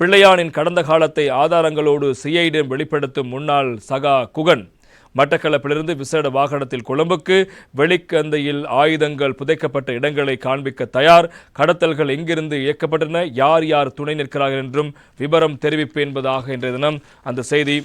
பிள்ளையானின் கடந்த காலத்தை ஆதாரங்களோடு சிஐடியம் வெளிப்படுத்தும் முன்னாள் சகா குகன். மட்டக்களப்பிலிருந்து விசேட வாகனத்தில் கொழும்புக்கு வெளிக்கந்தையில் ஆயுதங்கள் புதைக்கப்பட்ட இடங்களை காண்பிக்க தயார். கடத்தல்கள் எங்கிருந்து இயக்கப்பட்டன? யார் யார் துணை நிற்கிறார்கள் என்றும் விபரம் தெரிவிப்பு என்பதாக இன்றைய தினம் அந்த செய்தி.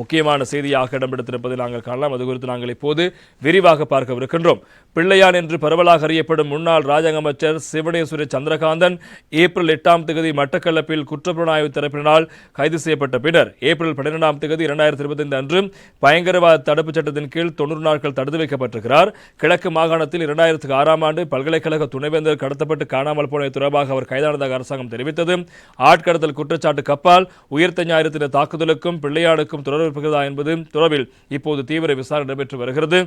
முக்கியமான செய்தியாக இடம்பெடுத்திருப்பதை நாங்கள் காணலாம். அது குறித்து நாங்கள் இப்போது விரிவாக பார்க்கவிருக்கின்றோம். பிள்ளையான் என்று பரவலாக அறியப்படும் முன்னாள் ராஜாங்க அமைச்சர் சிவனேஸ்வரி சந்திரகாந்தன் ஏப்ரல் எட்டாம் தேதி மட்டக்களப்பில் குற்றப்புலனாய்வு தரப்பினால் கைது செய்யப்பட்ட பின்னர் ஏப்ரல் பன்னிரெண்டாம் தேதி இரண்டாயிரத்தி இருபத்தைந்து அன்று பயங்கரவாத தடுப்புச் சட்டத்தின் கீழ் தொண்ணூறு நாட்கள் தடுத்து வைக்கப்பட்டிருக்கிறார். கிழக்கு மாகாணத்தில் இரண்டாயிரத்துக்கு ஆறாம் ஆண்டு பல்கலைக்கழக துணைவேந்தர் கடத்தப்பட்டு காணாமல் போனது தொடர்பாக அவர் கைதானதாக அரசாங்கம் தெரிவித்தது. ஆட்கடத்தல் குற்றச்சாட்டு கப்பால் உயிர்த்த ஞாயிறு தாக்குதலுக்கும் பிள்ளையானுக்கும் தொடர்பு இருக்கிறதா என்பது தொடர்பில் இப்போது தீவிர விசாரணை நடைபெற்று வருகிறது.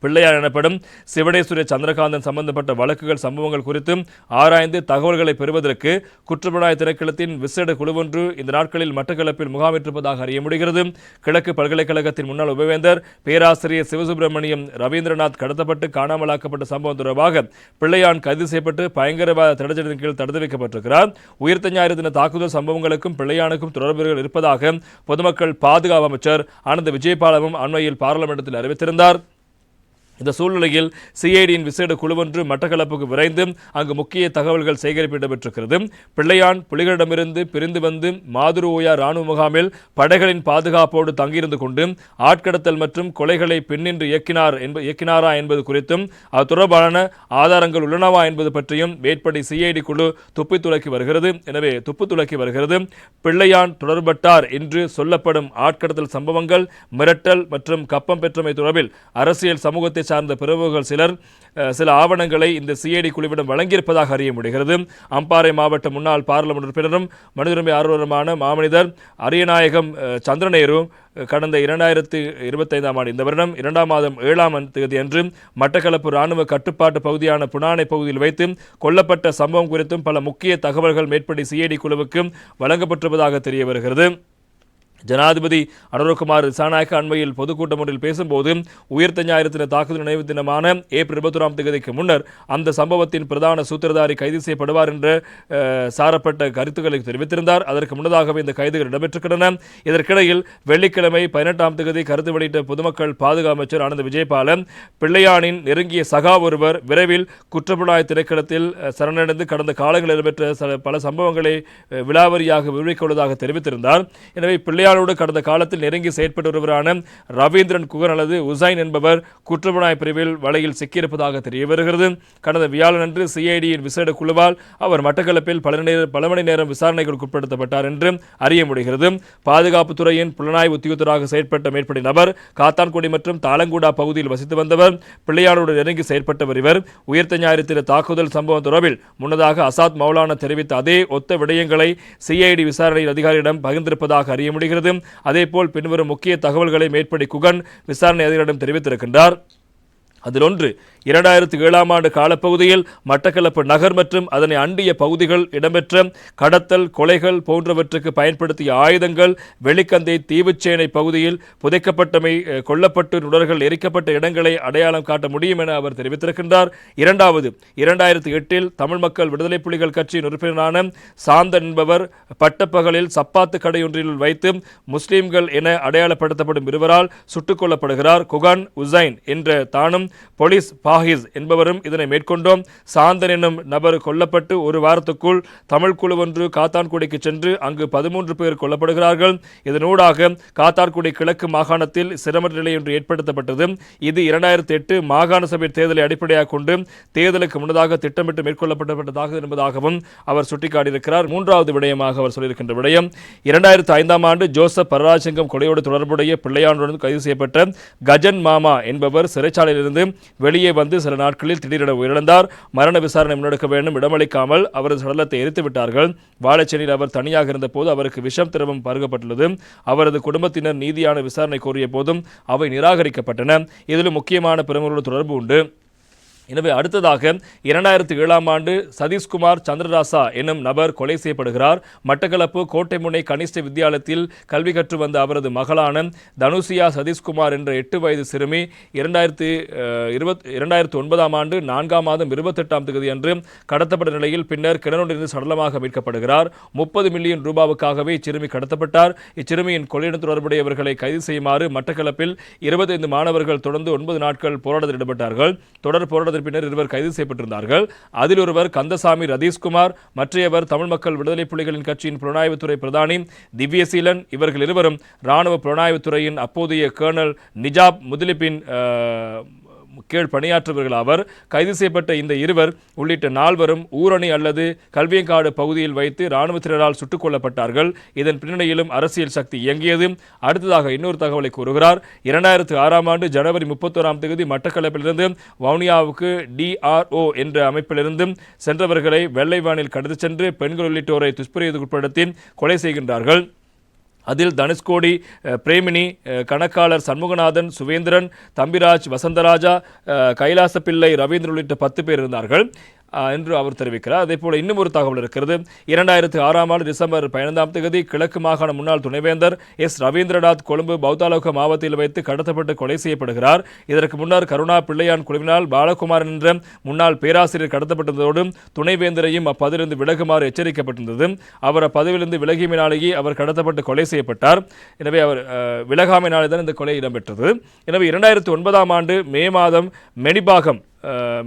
பிள்ளையார் எனப்படும் சிவனேஸ்வரி சந்திரகாந்தன் சம்பந்தப்பட்ட வழக்குகள் சம்பவங்கள் குறித்து ஆராய்ந்து தகவல்களை பெறுவதற்கு குற்றப்புலனாய்வு திணைக்களத்தின் விசேட குழுவொன்று இந்த நாட்களில் மட்டக்களப்பில் முகாமிட்டிருப்பதாக அறிய முடிகிறது. கிழக்கு பல்கலைக்கழகத்தின் முன்னாள் உபவேந்தர் பேராசிரியர் சிவசுப்பிரமணியம் ரவீந்திரநாத் கடத்தப்பட்டு காணாமலாக்கப்பட்ட சம்பவம் தொடர்பாக பிள்ளையான் கைது செய்யப்பட்டு பயங்கரவாத தடைச்சட்டத்தின் கீழ் தடுத்து வைக்கப்பட்டிருக்கிறார். உயிர்த்த ஞாயிறு தின தாக்குதல் சம்பவங்களுக்கும் பிள்ளையானுக்கும் தொடர்புகள் இருப்பதாக பொதுமக்கள் பாதுகாப்பு அமைச்சர் ஆனந்த விஜயபாலமும் அண்மையில் பாராளுமன்றத்தில் அறிவித்திருந்தார். இந்த சூழ்நிலையில் சிஐடியின் விசேட குழுவொன்று மட்டக்களப்புக்கு விரைந்து அங்கு முக்கிய தகவல்கள் சேகரிப்பு இடம்பெற்றிருக்கிறது. பிள்ளையான் புலிகளிடமிருந்து பிரிந்து வந்து மாதுரு ஓயா ராணுவ முகாமில் படைகளின் பாதுகாப்போடு தங்கியிருந்து கொண்டு ஆட்கடத்தல் மற்றும் கொலைகளை பின்னின்று இயக்கினார் என்ப இயக்கினாரா என்பது குறித்தும் அது தொடர்பான ஆதாரங்கள் உள்ளனவா என்பது பற்றியும் மேற்படி சிஐடி குழு துப்பி துளக்கி வருகிறது. எனவே துப்பு துளக்கி வருகிறது. பிள்ளையான் தொடர்பட்டார் என்று சொல்லப்படும் ஆட்கடத்தல் சம்பவங்கள் மிரட்டல் மற்றும் கப்பம் பெற்றமை தொடர்பில் அரசியல் சமூகத்தை சார்ந்த பிரிவுகள் சிலர் சில ஆவணங்களை இந்த சிஐடி குழுவிடம் வழங்கியிருப்பதாக அறிய முடிகிறது. அம்பாறை மாவட்ட முன்னாள் பாராளுமன்ற உறுப்பினரும் மனிதரிமை ஆர்வலருமான மாமனிதர் அரியநாயகம் சந்திரநேரு கடந்த இரண்டாயிரத்து இருபத்தைந்தாம் ஆண்டு இந்த வருடம் இரண்டாம் மாதம் ஏழாம் தேதி அன்று மட்டக்களப்பு இராணுவ கட்டுப்பாட்டு பகுதியான புனானை பகுதியில் வைத்து கொல்லப்பட்ட சம்பவம் குறித்தும் பல முக்கிய தகவல்கள் மேற்படி சிஐடி குழுவுக்கு வழங்கப்பட்டிருப்பதாக தெரிய வருகிறது. ஜனாதிபதி அனுரகுமார் திசாநாயக்க அண்மையில் பொதுக்கூட்டம் ஒன்றில் பேசும்போது உயிர்த்த ஞாயிறு தின தாக்குதல் நினைவு தினமான ஏப்ரல் இருபத்தொராம் தேதிக்கு முன்னர் அந்த சம்பவத்தின் பிரதான சூத்திரதாரி கைது செய்யப்படுவார் என்ற சாரப்பட்ட கருத்துக்களை தெரிவித்திருந்தார். அதற்கு முன்னதாகவே இந்த கைதுகள் இடம்பெற்றுக்கின்றன இதற்கிடையில் வெள்ளிக்கிழமை பதினெட்டாம் தேதி கருத்து வெளியிட்ட பொதுமக்கள் பாதுகாப்பு அமைச்சர் ஆனந்த விஜயபாலன் பிள்ளையானின் நெருங்கிய சகா ஒருவர் விரைவில் குற்றப்புலனாய்வு திரைக்களத்தில் சரணடைந்து கடந்த காலங்களில் இடம்பெற்ற பல சம்பவங்களை விழாவரியாக விவரிக்கொள்வதாக தெரிவித்திருந்தார். எனவே பிள்ளையானோடு கடந்த காலத்தில் நெருங்கி செயற்பட்டு வருவரான ரவீந்திரன் குகன் அல்லது உசைன் என்பவர் குற்றப்புலனாய் பிரிவில் வலையில் சிக்கியிருப்பதாக தெரிய வருகிறது கடந்த வியாழனன்று சிஐடியின் விசேட குழுவால் அவர் மட்டக்களப்பில் பல நேர பல மணி நேரம் விசாரணைகளுக்கு உட்படுத்தப்பட்டார் என்று அறிய முடிகிறது. பாதுகாப்புத்துறையின் புலனாய்வு உத்தியோகத்தராக செயற்பட்ட மேற்படி நபர் காத்தான்குடி மற்றும் தாளங்குடா பகுதியில் வசித்து வந்தவர் பிள்ளையானோடு நெருங்கி செயற்பட்டவர் இவர். உயிர்த்த ஞாயிறு தின தாக்குதல் சம்பவம் தொடர்பில் முன்னதாக அசாத் மௌலானா தெரிவித்த அதே ஒத்த விடயங்களை சிஐடி விசாரணை அதிகாரியிடம் பகிர்ந்திருப்பதாக அறிய முடிகிறது. அதேபோல் பின்வரும் முக்கிய தகவல்களை மேற்படி குகன் விசாரணை அதிகாரிடம் தெரிவித்திருக்கின்றார். அதில் ஒன்று இரண்டாயிரத்தி ஏழாம் ஆண்டு காலப்பகுதியில் மட்டக்களப்பு நகர் மற்றும் அதனை அண்டிய பகுதிகள் இடம்பெற்ற கடத்தல் கொலைகள் போன்றவற்றுக்கு பயன்படுத்திய ஆயுதங்கள் வெளிக்கந்தை தீவுச்சேனை பகுதியில் புதைக்கப்பட்டமை கொல்லப்பட்டு நுடர்கள் எரிக்கப்பட்ட இடங்களை அடையாளம் காட்ட முடியும் என அவர் தெரிவித்திருக்கின்றார். இரண்டாவது இரண்டாயிரத்தி எட்டில் தமிழ் மக்கள் விடுதலை புலிகள் கட்சியின் உறுப்பினரான சாந்தன் என்பவர் பட்டப்பகலில் சப்பாத்து கடையொன்றில் வைத்து முஸ்லீம்கள் என அடையாளப்படுத்தப்படும் இருவரால் சுட்டுக் கொல்லப்படுகிறார். குகான் உசைன் என்ற தானும் போலீஸ் பாஹிஸ் என்பவரும் இதனை மேற்கொண்டோம். சாந்தன் என்னும் நபர் கொல்லப்பட்டு ஒரு வாரத்துக்குள் தமிழ் குழு ஒன்று காத்தான்குடிக்கு சென்று அங்கு பதிமூன்று பேர் கொல்லப்படுகிறார்கள். இதனூடாக காத்தான்குடி கிழக்கு மாகாணத்தில் சிரம நிலை ஒன்று ஏற்படுத்தப்பட்டது. இது இரண்டாயிரத்தி எட்டு மாகாண சபை தேர்தலை அடிப்படையாக கொண்டு தேர்தலுக்கு முன்னதாக திட்டமிட்டு மேற்கொள்ளப்பட்டதாக என்பதாகவும் அவர் சுட்டிக்காட்டியிருக்கிறார். மூன்றாவது விடயமாக அவர் சொல்லியிருக்கின்ற விடயம் இரண்டாயிரத்தி ஐந்தாம் ஆண்டு ஜோசப் பரராஜங்கம் கொலையோடு தொடர்புடைய பிள்ளையாண்டுடன் கைது செய்யப்பட்ட கஜன் மாமா என்பவர் சிறைச்சாலையிலிருந்து வெளியே வந்து சில நாட்களில் திடீரென உயிரிழந்தார். மரண விசாரணை முன்னெடுக்க வேண்டும். இடமளிக்காமல் அவரது சடலத்தை எரித்து விட்டார்கள். வாழைச்சேனியில் அவர் தனியாக இருந்தபோது அவருக்கு விஷம் திரவம் பருகப்பட்டுள்ளது. அவரது குடும்பத்தினர் நீதியான விசாரணை கோரிய போதும் அவை நிராகரிக்கப்பட்டன. இதிலும் முக்கியமான பிரமுகர்களோடு தொடர்பு உண்டு. எனவே அடுத்ததாக இரண்டாயிரத்தி ஏழாம் ஆண்டு சதீஷ்குமார் சந்திரராசா என்னும் நபர் கொலை செய்யப்படுகிறார். மட்டக்களப்பு கோட்டைமுனை கனிஷ்ட வித்தியாலயத்தில் கல்வி கற்று வந்த அவரது மகளான தனுசியா சதீஷ்குமார் என்ற எட்டு வயது சிறுமி இரண்டாயிரத்தி இருபத் இரண்டாயிரத்தி ஒன்பதாம் ஆண்டு நான்காம் மாதம் இருபத்தெட்டாம் தேதி அன்று கடத்தப்பட்ட நிலையில் பின்னர் கிணறுடன் சடலமாக மீட்கப்படுகிறார். முப்பது மில்லியன் ரூபாவுக்காகவே இச்சிறுமி கடத்தப்பட்டார். இச்சிறுமியின் கொள்ளையுடன் தொடர்புடையவர்களை கைது செய்யுமாறு மட்டக்களப்பில் இருபத்தைந்து மாணவர்கள் தொடர்ந்து ஒன்பது நாட்கள் போராட்டத்தில் ஈடுபட்டார்கள். தொடர் போராட்டத்தில் போராட்டத்தின் பின்னர் இருவர் கைது செய்யப்பட்டிருந்தார்கள். அதில் ஒருவர் கந்தசாமி ரதீஷ்குமார் மற்றையவர் தமிழ் மக்கள் விடுதலை புலிகளின் கட்சியின் புலனாய்வுத்துறை பிரதானி திவ்யசீலன் இவர்கள் இருவரும் ராணுவ புலனாய்வுத்துறையின் அப்போதைய கேர்னல் நிஜாப் முதலிப்பின் கீழ் பணியாற்றுபவர்கள் அவர். கைது செய்யப்பட்ட இந்த இருவர் உள்ளிட்ட நால்வரும் ஊரணி அல்லது கல்வியங்காடு பகுதியில் வைத்து இராணுவத்தினரால் சுட்டுக் கொல்லப்பட்டார்கள். இதன் பின்னணியிலும் அரசியல் சக்தி இயங்கியது. அடுத்ததாக இன்னொரு தகவலை கூறுகிறார். இரண்டாயிரத்து ஆறாம் ஆண்டு ஜனவரி முப்பத்தோராம் தேதி மட்டக்களப்பிலிருந்து வவுனியாவுக்கு டிஆர்ஓ என்ற அமைப்பிலிருந்து சென்றவர்களை வெள்ளை வானில் கடந்து சென்று பெண்கள் உள்ளிட்டோரை துஷ்பிரயோகத்துக்கு கொலை செய்கின்றார்கள். அதில் தனுஷ்கோடி பிரேமினி கணக்காளர் சண்முகநாதன் சுவேந்திரன் தம்பிராஜ் வசந்தராஜா அஹ், கைலாசப்பிள்ளை ரவீந்திரன் உள்ளிட்ட பத்து பேர் இருந்தார்கள். என்று அவர் தெரிவிக்கிறார். அதே போல இன்னும் ஒரு தகவல் இருக்கிறது. இரண்டாயிரத்து ஆறாம் ஆண்டு டிசம்பர் பதினைந்தாம் தேதி கிழக்கு மாகாண முன்னாள் துணைவேந்தர் எஸ். ரவீந்திரநாத் கொழும்பு பௌத்தாலோக மாவட்டத்தில் வைத்து கடத்தப்பட்டு கொலை செய்யப்படுகிறார். இதற்கு முன்னர் கருணா பிள்ளையான் குழுவினால் பாலகுமாரன் என்ற முன்னாள் பேராசிரியர் கடத்தப்பட்டதோடு துணைவேந்தரையும் அப்பதிலிருந்து விலகுமாறு எச்சரிக்கப்பட்டிருந்தது. அவர் அப்பதவியிலிருந்து விலகியமினாலேயே அவர் கடத்தப்பட்டு கொலை செய்யப்பட்டார். எனவே அவர் விலகாமினாலே தான் இந்த கொலை இடம்பெற்றது. எனவே இரண்டாயிரத்தி ஒன்பதாம் ஆண்டு மே மாதம் மெனிபாகம்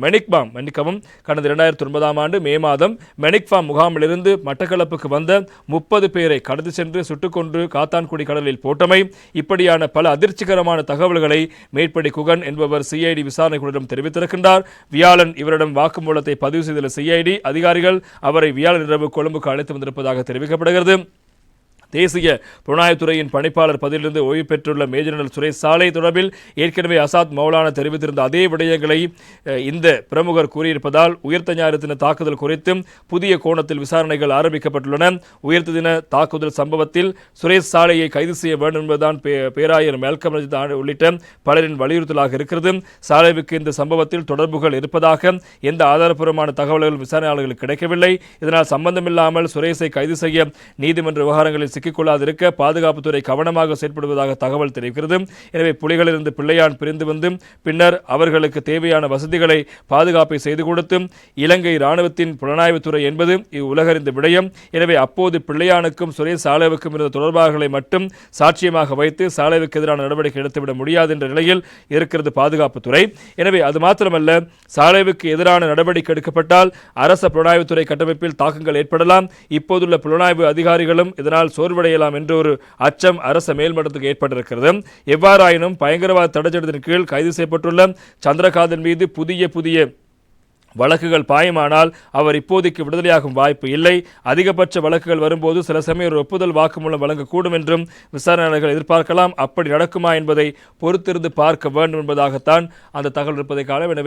மெனிக்பாம் மன்னிக்கவும் கடந்த இரண்டாயிரத்தி ஒன்பதாம் ஆண்டு மே மாதம் மெனிக்பாம் முகாமிலிருந்து மட்டக்களப்புக்கு வந்த முப்பது பேரை கடந்து சென்று சுட்டுக்கொன்று காத்தான்குடி கடலில் போட்டமை இப்படியான பல அதிர்ச்சிகரமான தகவல்களை மேற்படி குகன் என்பவர் சிஐடி விசாரணை குழுவிடம் தெரிவித்திருக்கின்றார். வியாழன் இவரிடம் வாக்குமூலத்தை பதிவு செய்துள்ள சிஐடி அதிகாரிகள் அவரை வியாழன் இரவு கொழும்புக்கு அழைத்து வந்திருப்பதாக தெரிவிக்கப்படுகிறது. தேசிய புலனாய்வுத்துறையின் பணிப்பாளர் பதிலிருந்து ஓய்வு பெற்றுள்ள மேஜர் ஜெனரல் சுரேஷ் சாலை தொடர்பில் ஏற்கனவே அசாத் மௌலானா தெரிவித்திருந்த அதே விடயங்களை இந்த பிரமுகர் கூறியிருப்பதால் உயிர்த்த ஞாயிறு தின தாக்குதல் குறித்தும் புதிய கோணத்தில் விசாரணைகள் ஆரம்பிக்கப்பட்டுள்ளன. உயிர்த்த தின தாக்குதல் சம்பவத்தில் சுரேஷ் சாலையை கைது செய்ய வேண்டும் என்பதுதான் பே- பேராயர் மேல்கம் ரஜித் உள்ளிட்ட பலரின் வலியுறுத்தலாக இருக்கிறது. சாலைவுக்கு இந்த சம்பவத்தில் தொடர்புகள் இருப்பதாக எந்த ஆதாரப்பூர்வமான தகவல்கள் விசாரணையாளர்களுக்கு கிடைக்கவில்லை. இதனால் சம்பந்தமில்லாமல் சுரேஷை கைது செய்ய நீதிமன்ற விவகாரங்களில் சிக்கிக்கொள்ளாதிருக்க பாதுகாப்புத்துறை கவனமாக செயற்படுவதாக தகவல் தெரிவிக்கிறது. எனவே புலிகளிலிருந்து பிள்ளையான் பிரிந்து வந்து பின்னர் அவர்களுக்கு தேவையான வசதிகளை பாதுகாப்பை செய்து கொடுத்து இலங்கை இராணுவத்தின் புலனாய்வுத்துறை என்பது இவ்வுலகறிந்த விடயம். எனவே அப்போது பிள்ளையானுக்கும் சுரேஷ் சாலைவுக்கும் இருந்த தொடர்பாளர்களை மட்டும் சாட்சியமாக வைத்து சாலைவுக்கு எதிரான நடவடிக்கை எடுத்துவிட முடியாது என்ற நிலையில் இருக்கிறது பாதுகாப்புத்துறை. எனவே அது மாத்திரமல்ல சாலைவுக்கு எதிரான நடவடிக்கை எடுக்கப்பட்டால் அரச புலனாய்வுத்துறை கட்டமைப்பில் தாக்கங்கள் ஏற்படலாம். இப்போதுள்ள புலனாய்வு அதிகாரிகளும் இதனால் சோர்வு சோர்வடையலாம் என்ற ஒரு அச்சம் அரச மேல்மட்டத்துக்கு ஏற்பட்டிருக்கிறது. எவ்வாறாயினும் பயங்கரவாத தடைச்சட்டத்தின் கீழ் கைது செய்யப்பட்டுள்ள சந்திரகாந்தன் மீது புதிய புதிய வழக்குகள் பாயுமானால் அவர் இப்போதைக்கு விடுதலையாகும் வாய்ப்பு இல்லை. அதிகபட்ச வழக்குகள் வரும்போது சில சமயம் ஒரு ஒப்புதல் வாக்குமூலம் வழங்கக்கூடும் என்றும் விசாரணையாளர்கள் எதிர்பார்க்கலாம். அப்படி நடக்குமா என்பதை பொறுத்திருந்து பார்க்க வேண்டும் என்பதாகத்தான் அந்த தகவல் இருப்பதை காண